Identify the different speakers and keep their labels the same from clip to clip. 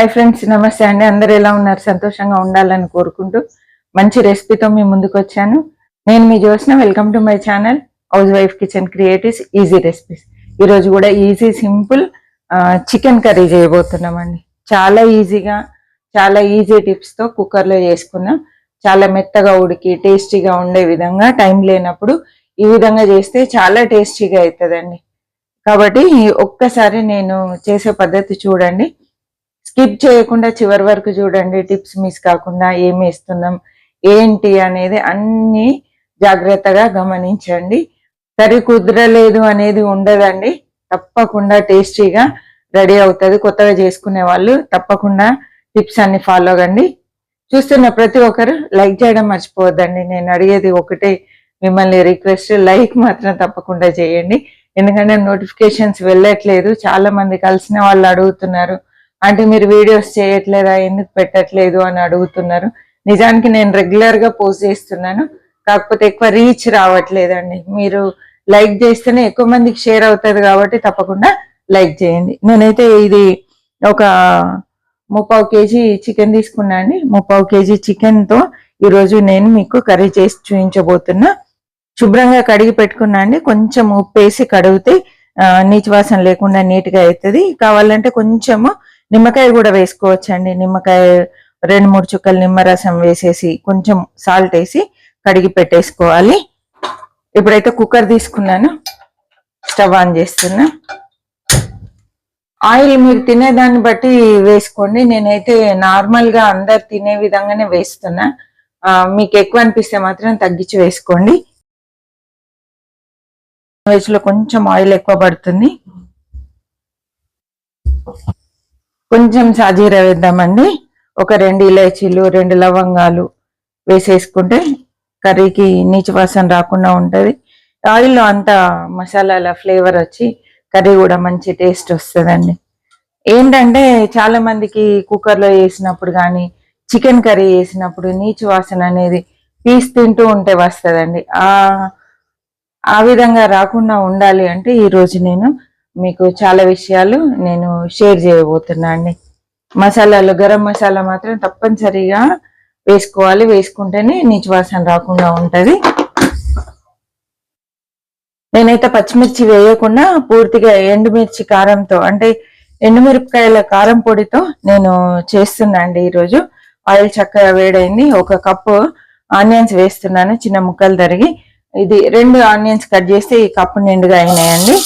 Speaker 1: Hi friends నమస్తే అండి. అందరు ఎలా ఉన్నారు? సంతోషంగా ఉండాలని కోరుకుంటూ మంచి రెసిపీతో మీ ముందుకు వచ్చాను. నేను మీ చూసిన welcome to my channel housewife kitchen creatives easy recipes ఈరోజు కూడా ఈజీ సింపుల్ చికెన్ కర్రీ చేయబోతున్నామండి. చాలా ఈజీగా చాలా ఈజీ టిప్స్తో కుక్కర్లో చేసుకున్నాం చాలా మెత్తగా ఉడికి టేస్టీగా ఉండే విధంగా టైం లేనప్పుడు ఈ విధంగా చేస్తే చాలా టేస్టీగా అవుతుందండి కాబట్టి ఒక్కసారి నేను చేసే పద్ధతి చూడండి. స్కిప్ చేయకుండా చివరి వరకు చూడండి. టిప్స్ మిస్ కాకుండా ఏమి ఇస్తున్నాం ఏంటి అనేది అన్ని జాగ్రత్తగా గమనించండి. కర్రీ కుదరలేదు అనేది ఉండదండి. తప్పకుండా టేస్టీగా రెడీ అవుతుంది. కొత్తగా చేసుకునే వాళ్ళు తప్పకుండా టిప్స్ అన్ని ఫాలో అవ్వండి. చూస్తున్న ప్రతి ఒక్కరు లైక్ చేయడం మర్చిపోవద్దండి. నేను అడిగేది ఒకటే మిమ్మల్ని రిక్వెస్ట్ లైక్ మాత్రం తప్పకుండా చేయండి. ఎందుకంటే నోటిఫికేషన్స్ వెళ్ళట్లేదు. చాలా మంది కలిసిన వాళ్ళు అడుగుతున్నారు అంటే మీరు వీడియోస్ చేయట్లేదా? ఎందుకు పెట్టట్లేదు అని అడుగుతున్నారు. నిజానికి నేను రెగ్యులర్గా పోస్ట్ చేస్తున్నాను. కాకపోతే ఎక్కువ రీచ్ రావట్లేదండి. మీరు లైక్ చేస్తేనే ఎక్కువ మందికి షేర్ అవుతుంది కాబట్టి తప్పకుండా లైక్ చేయండి. నేనైతే ఇది ఒక ముప్పావు కేజీ చికెన్ తీసుకున్నా అండి. ముప్పావు కేజీ చికెన్తో ఈరోజు నేను మీకు కర్రీ చేసి చూపించబోతున్నా. శుభ్రంగా కడిగి పెట్టుకున్నా అండి. కొంచెం ఉప్పు వేసి కడిగితే ఆ, నీచు వాసన లేకుండా నీట్గా అవుతుంది. కావాలంటే కొంచెము నిమ్మకాయ కూడా వేసుకోవచ్చండి. నిమ్మకాయ రెండు మూడు చుక్కలు నిమ్మరసం వేసేసి కొంచెం సాల్ట్ వేసి కడిగి పెట్టేసుకోవాలి. ఇప్పుడైతే కుక్కర్ తీసుకున్నాను. స్టవ్ ఆన్ చేస్తున్నా. ఆయిల్ మీరు తినేదాన్ని బట్టి వేసుకోండి. నేనైతే నార్మల్గా అందరు తినే విధంగానే వేస్తున్నా. మీకు ఎక్కువ అనిపిస్తే మాత్రం తగ్గించి వేసుకోండి. వెజ్ కొంచెం ఆయిల్ ఎక్కువ పడుతుంది. కొంచెం సాజీరా వేద్దామండి. ఒక రెండు ఇలాచీలు రెండు లవంగాలు వేసేసుకుంటే కర్రీకి నీచు వాసన రాకుండా ఉంటుంది. ఆయిల్లో అంతా మసాలాల ఫ్లేవర్ వచ్చి కర్రీ కూడా మంచి టేస్ట్ వస్తుందండి. ఏంటంటే చాలా మందికి కుక్కర్లో వేసినప్పుడు కానీ చికెన్ కర్రీ వేసినప్పుడు నీచు వాసన అనేది పీస్ తింటూ ఉంటే వస్తుందండి. ఆ విధంగా రాకుండా ఉండాలి అంటే ఈరోజు నేను మీకు చాలా విషయాలు నేను షేర్ చేయబోతున్నా అండి. మసాలాలు గరం మసాలా మాత్రం తప్పనిసరిగా వేసుకోవాలి. వేసుకుంటేనే నీచు వాసన రాకుండా ఉంటుంది. నేనైతే పచ్చిమిర్చి వేయకుండా పూర్తిగా ఎండుమిర్చి కారంతో అంటే ఎండుమిరపకాయల కారం పొడితో నేను చేస్తున్నా అండి ఈరోజు. ఆయిల్ చక్కగా వేడైంది. ఒక కప్పు ఆనియన్స్ వేస్తున్నాను చిన్న ముక్కలు తరిగి. ఇది రెండు ఆనియన్స్ కట్ చేస్తే ఈ కప్పు నిండుగా అయినాయండి.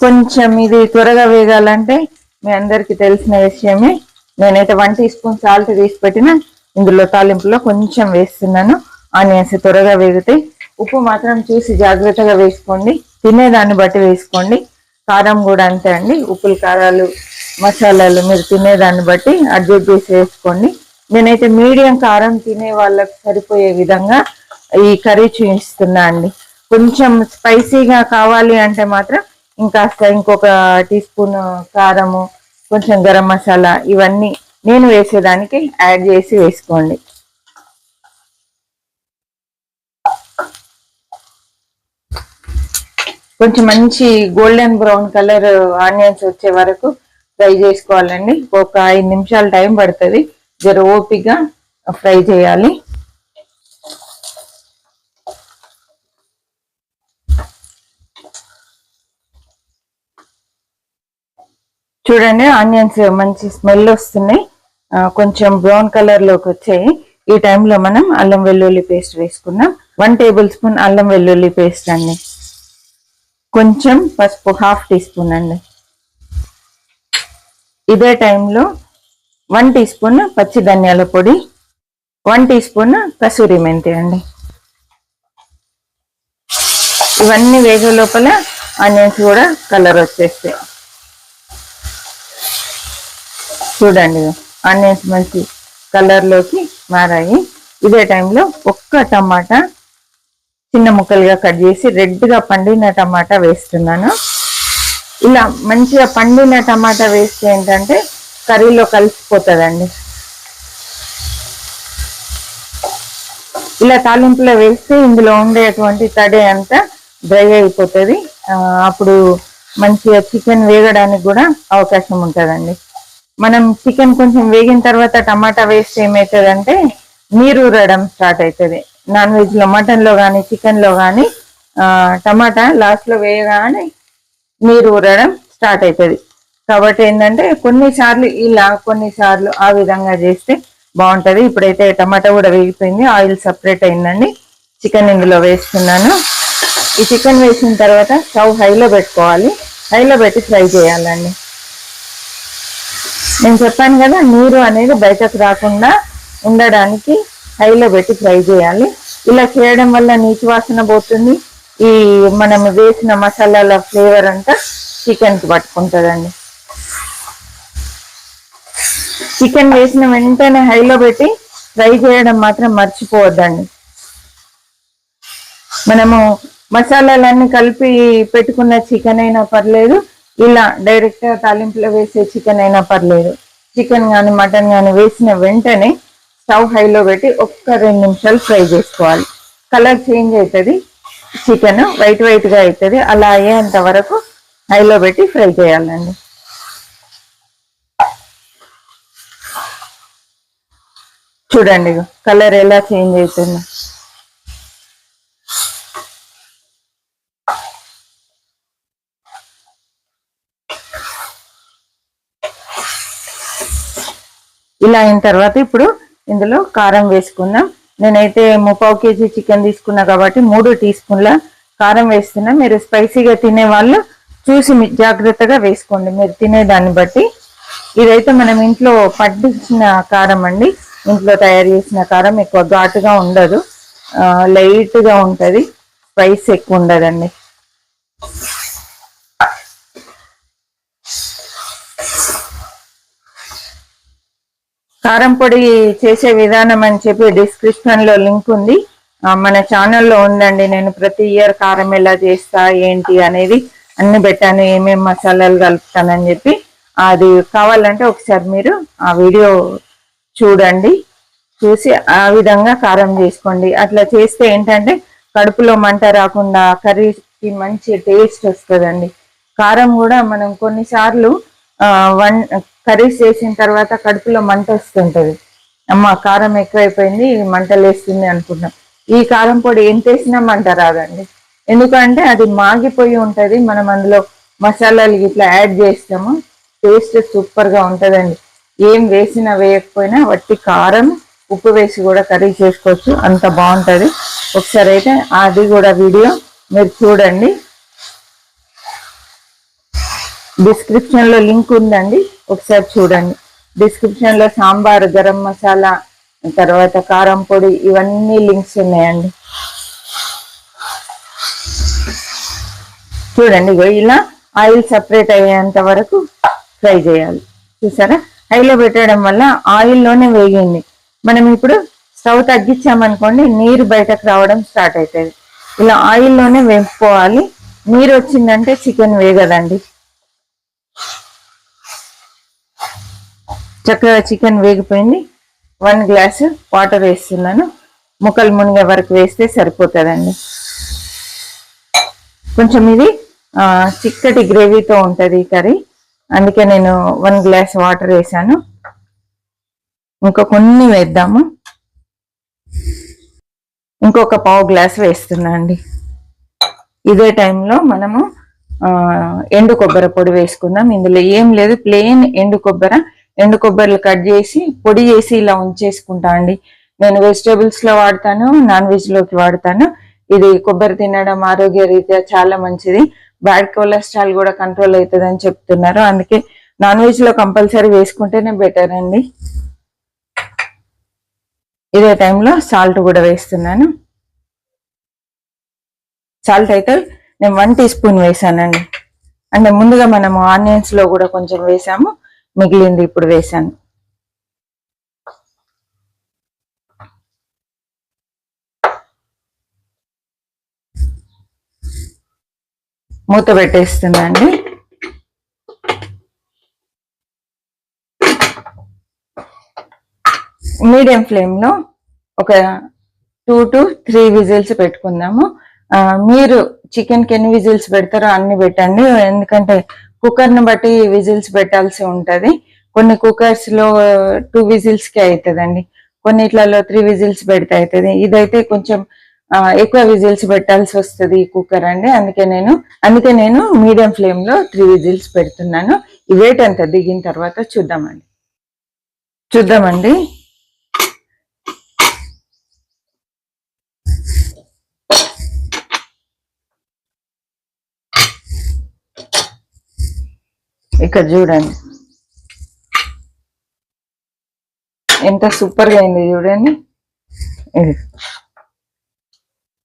Speaker 1: కొంచెం ఇది త్వరగా వేగాలంటే మీ అందరికి తెలిసిన విషయమే. నేనైతే వన్ టీ స్పూన్ సాల్ట్ తీసి పెట్టిన. ఇందులో తాలింపులో కొంచెం వేస్తున్నాను. ఆనియన్స్ త్వరగా వేగుతాయి ఉప్పు మాత్రం చూసి జాగ్రత్తగా వేసుకోండి. తినేదాన్ని బట్టి వేసుకోండి. కారం కూడా అంతే అండి. ఉప్పులు కారాలు మసాలాలు మీరు తినేదాన్ని బట్టి అడ్జస్ట్ చేసి వేసుకోండి. నేనైతే మీడియం కారం తినే వాళ్ళకి సరిపోయే విధంగా ఈ కర్రీ చూపిస్తున్నా అండి. కొంచెం స్పైసీగా కావాలి అంటే మాత్రం ఇంకాస్త ఇంకొక టీ స్పూన్ కారము కొంచెం గరం మసాలా ఇవన్నీ నేను వేసేదానికి యాడ్ చేసి వేసుకోండి. కొంచెం మంచి గోల్డెన్ బ్రౌన్ కలర్ ఆనియన్స్ వచ్చే వరకు ఫ్రై చేసుకోవాలండి. ఒక ఐదు నిమిషాలు టైం పడుతుంది. జర ఓపిగా ఫ్రై చేయాలి. చూడండి ఆనియన్స్ మంచి స్మెల్ వస్తున్నాయి. కొంచెం బ్రౌన్ కలర్లోకి వచ్చాయి. ఈ టైంలో మనం అల్లం వెల్లుల్లి పేస్ట్ వేసుకున్నాం వన్ టేబుల్ స్పూన్ అల్లం వెల్లుల్లి పేస్ట్ అండి. కొంచెం పసుపు హాఫ్ టీ స్పూన్ అండి. ఇదే టైంలో వన్ టీ స్పూన్ పచ్చి ధనియాల పొడి వన్ టీ స్పూన్ కసూరి మెంతి అండి. ఇవన్నీ వేగే లోపల ఆనియన్స్ కూడా కలర్ వచ్చేస్తాయి. చూడండి. ఆనియన్స్ మంచి కలర్లోకి మారాయి. ఇదే టైంలో ఒక్క టమాటా చిన్న ముక్కలుగా కట్ చేసి రెడ్గా పండిన టమాటా వేస్తున్నాను. ఇలా మంచిగా పండిన టమాటా వేస్తే ఏంటంటే కర్రీలో కలిసిపోతుందండి. ఇలా తాలింపులో వేస్తే ఇందులో ఉండేటువంటి తడి అంతా డ్రై అయిపోతుంది. అప్పుడు మంచిగా చికెన్ వేగడానికి కూడా అవకాశం ఉంటుందండి. మనం చికెన్ కొంచెం వేగిన తర్వాత టమాటా వేస్తే ఏమవుతుందంటే నీరు ఊరడం స్టార్ట్ అవుతుంది నాన్ వెజ్లో మటన్లో కానీ చికెన్లో కానీ టమాటా లాస్ట్లో వేయగానే నీరు ఊరడం స్టార్ట్ అవుతుంది కాబట్టి ఏంటంటే కొన్నిసార్లు ఇలా కొన్నిసార్లు ఆ విధంగా చేస్తే బాగుంటుంది. ఇప్పుడైతే టమాటా కూడా వేగిపోయింది. ఆయిల్ సపరేట్ అయిందండి. చికెన్ ఇందులో వేస్తున్నాను. ఈ చికెన్ వేసిన తర్వాత స్టవ్ హైలో పెట్టుకోవాలి. హైలో పెట్టి ఫ్రై చేయాలండి. నేను చెప్పాను కదా నీరు అనేది బయటకు రాకుండా ఉండడానికి హైలో పెట్టి ఫ్రై చేయాలి. ఇలా చేయడం వల్ల నీటి వాసన పోతుంది. ఈ మనం వేసిన మసాలాల ఫ్లేవర్ అంతా చికెన్కి పట్టుకుంటుందండి. చికెన్ వేసిన వెంటనే హైలో పెట్టి ఫ్రై చేయడం మాత్రం మర్చిపోవద్దండి. మనము మసాలాలన్నీ కలిపి పెట్టుకున్న చికెన్ అయినా పర్లేదు ఇలా డైరెక్ట్గా తాలింపులో వేసే చికెన్ అయినా పర్లేదు. చికెన్ కానీ మటన్ కానీ వేసిన వెంటనే స్టవ్ హైలో పెట్టి ఒక్క రెండు నిమిషాలు ఫ్రై చేసుకోవాలి. కలర్ చేంజ్ అవుతుంది చికెన్ వైట్ వైట్గా అవుతుంది అలా అయ్యేంత వరకు హైలో పెట్టి ఫ్రై చేయాలండి. చూడండి కలర్ ఎలా చేంజ్ అవుతుందో. ఇలా అయిన తర్వాత ఇప్పుడు ఇందులో కారం వేసుకుందాం. నేనైతే ముప్పావు కేజీ చికెన్ తీసుకున్నా కాబట్టి మూడు టీ స్పూన్ల కారం వేస్తున్నా. మీరు స్పైసీగా తినే వాళ్ళు చూసి మీ- జాగ్రత్తగా వేసుకోండి. మీరు తినేదాన్ని బట్టి. ఇదైతే మనం ఇంట్లో పట్టించిన కారం అండి. ఇంట్లో తయారు చేసిన కారం ఎక్కువ ఘాటుగా ఉండదు. లైట్గా ఉంటుంది. స్పైస్ ఎక్కువ ఉండదండి. కారం పొడి చేసే విధానం అని చెప్పి డిస్క్రిప్షన్లో లింక్ ఉంది. మన ఛానల్లో ఉందండి. నేను ప్రతి ఇయర్ కారం ఎలా చేస్తా ఏంటి అనేది అన్ని పెట్టాను. ఏమేమి మసాలాలు కలుపుతానని చెప్పి. అది కావాలంటే ఒకసారి మీరు ఆ వీడియో చూడండి. చూసి ఆ విధంగా కారం చేసుకోండి. అట్లా చేస్తే ఏంటంటే కడుపులో మంట రాకుండా కర్రీకి మంచి టేస్ట్ వస్తుందండి. కారం కూడా మనం కొన్నిసార్లు వన్ కర్రీస్ చేసిన తర్వాత కడుపులో మంట వస్తుంటుంది. అమ్మ కారం ఎక్కువైపోయింది మంటలు వేస్తుంది అనుకుంటాం ఈ కారం పొడి ఏం చేసినా మంట రాదండి. ఎందుకంటే అది మాగిపోయి ఉంటుంది. మనం అందులో మసాలాలు ఇట్లా యాడ్ చేస్తాము. టేస్ట్ సూపర్గా ఉంటుందండి. ఏం వేసినా వేయకపోయినా వట్టి కారం ఉప్పు వేసి కూడా కర్రీ చేసుకోవచ్చు. అంత బాగుంటుంది. ఒకసారి అయితే అది కూడా వీడియో మీరు చూడండి. డిస్క్రిప్షన్లో లింక్ ఉందండి. ఒకసారి చూడండి. డిస్క్రిప్షన్లో సాంబార్ గరం మసాలా తర్వాత కారం పొడి ఇవన్నీ లింక్స్ ఉన్నాయండి. చూడండి ఇలా ఆయిల్ సపరేట్ అయ్యేంత వరకు ఫ్రై చేయాలి. చూసారా? హైలో పెట్టడం వల్ల ఆయిల్లోనే వేగింది. మనం ఇప్పుడు స్టవ్ తగ్గించామనుకోండి నీరు బయటకు రావడం స్టార్ట్ అవుతుంది. ఇలా ఆయిల్లోనే వేపుకోవాలి. నీరు వచ్చిందంటే చికెన్ వేగదండి. చక్కగా చికెన్ వేగిపోయింది. వన్ గ్లాస్ వాటర్ వేస్తున్నాను. ముక్కలు మునిగే వరకు వేస్తే సరిపోతుందండి. కొంచెం ఇది చిక్కటి గ్రేవీతో ఉంటుంది కర్రీ. అందుకే నేను వన్ గ్లాస్ వాటర్ వేసాను ఇంకా కొన్ని వేద్దాము. ఇంకొక పావు గ్లాస్ వేస్తున్నా అండి. ఇదే టైంలో మనము ఎండు కొబ్బరి పొడి వేసుకుందాం. ఇందులో ఏం లేదు ప్లెయిన్ ఎండు కొబ్బరి. ఎండు కొబ్బరిలు కట్ చేసి పొడి చేసి ఇలా ఉంచేసుకుంటా అండి. నేను వెజిటేబుల్స్లో వాడతాను నాన్ వెజ్లోకి వాడతాను. ఇది కొబ్బరి తినడం ఆరోగ్య రీత్యా చాలా మంచిది. బ్యాడ్ కొలెస్ట్రాల్ కూడా కంట్రోల్ అవుతుంది అని చెప్తున్నారు. అందుకే నాన్ వెజ్లో కంపల్సరీ వేసుకుంటేనే బెటర్ అండి. ఇదే టైంలో సాల్ట్ కూడా వేస్తున్నాను. సాల్ట్ అయితే నేను వన్ టీ స్పూన్ వేసానండి. అంటే ముందుగా మనము ఆనియన్స్లో కూడా కొంచెం వేసాము. మిగిలింది ఇప్పుడు వేసాను మూత పెట్టేస్తుందండి. మీడియం ఫ్లేమ్లో ఒక టూ టు త్రీ విజిల్స్ పెట్టుకుందాము. మీరు చికెన్కి ఎన్ని విజిల్స్ పెడతారో అన్ని పెట్టండి. ఎందుకంటే కుక్కర్ని బట్టి విజిల్స్ పెట్టాల్సి ఉంటది. కొన్ని కుక్కర్స్లో టూ విజిల్స్కి అవుతుందండి కొన్నిట్లలో త్రీ విజిల్స్ పెడితే అవుతుంది ఇదైతే కొంచెం ఎక్కువ విజిల్స్ పెట్టాల్సి వస్తుంది ఈ కుక్కర్ అండి. అందుకే నేను అందుకే నేను మీడియం ఫ్లేమ్లో త్రీ విజిల్స్ పెడుతున్నాను. ఈ వెయిట్ అంత దిగిన తర్వాత చూద్దామండి. చూద్దామండి. ఇక్కడ చూడండి. ఎంత సూపర్గా అయింది చూడండి. ఇది.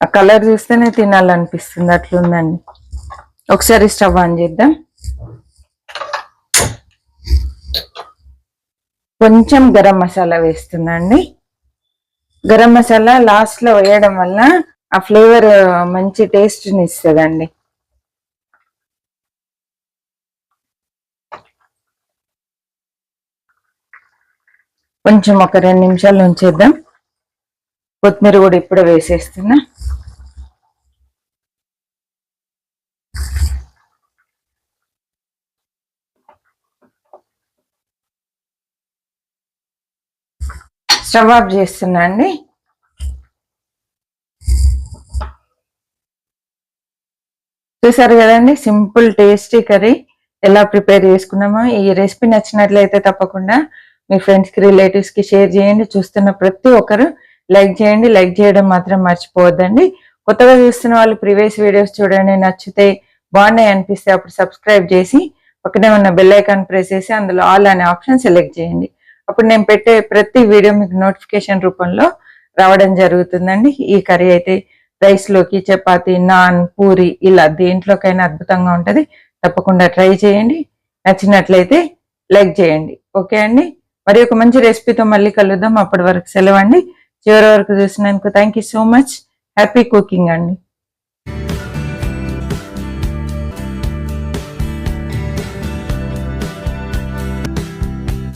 Speaker 1: ఆ కలర్ చూస్తేనే తినాలనిపిస్తుంది అట్లుందండి. ఒకసారి స్టవ్ ఆన్ చేద్దాం. కొంచెం గరం మసాలా వేస్తుందండి. గరం మసాలా లాస్ట్లో వేయడం వల్ల ఆ ఫ్లేవర్ మంచి టేస్ట్ని ఇస్తుందండి. కొంచెం ఒక రెండు నిమిషాలు ఉంచేద్దాం. కొత్తిమీర కూడా ఇప్పుడే వేసేస్తున్నా. స్టవ్ ఆఫ్ చేస్తున్నా అండి. చూసారు కదండి సింపుల్ టేస్టీ కర్రీ. ఎలా ప్రిపేర్ చేసుకున్నామో ఈ రెసిపీ నచ్చినట్లయితే తప్పకుండా మీ ఫ్రెండ్స్కి రిలేటివ్స్కి షేర్ చేయండి. చూస్తున్న ప్రతి ఒక్కరు లైక్ చేయండి. లైక్ చేయడం మాత్రం మర్చిపోవద్దండి. కొత్తగా చూస్తున్న వాళ్ళు ప్రీవియస్ వీడియోస్ చూడండి. నచ్చితే బాగున్నాయి అనిపిస్తే అప్పుడు సబ్స్క్రైబ్ చేసి పక్కనే ఉన్న బెల్ ఐకాన్ ప్రెస్ చేసి అందులో ఆల్ అనే ఆప్షన్ సెలెక్ట్ చేయండి. అప్పుడు నేను పెట్టే ప్రతి వీడియో మీకు నోటిఫికేషన్ రూపంలో రావడం జరుగుతుందండి. ఈ కర్రీ అయితే రైస్లోకి చపాతి నాన్ పూరి ఇలా దేంట్లోకైనా అద్భుతంగా ఉంటుంది. తప్పకుండా ట్రై చేయండి. నచ్చినట్లయితే లైక్ చేయండి. ఓకే అండి? మరి ఒక మంచి రెసిపీతో మళ్ళీ కలుద్దాం. అప్పటి వరకు సెలవు అండి. చివరి వరకు చూసినందుకు thank you so much happy cooking అండి.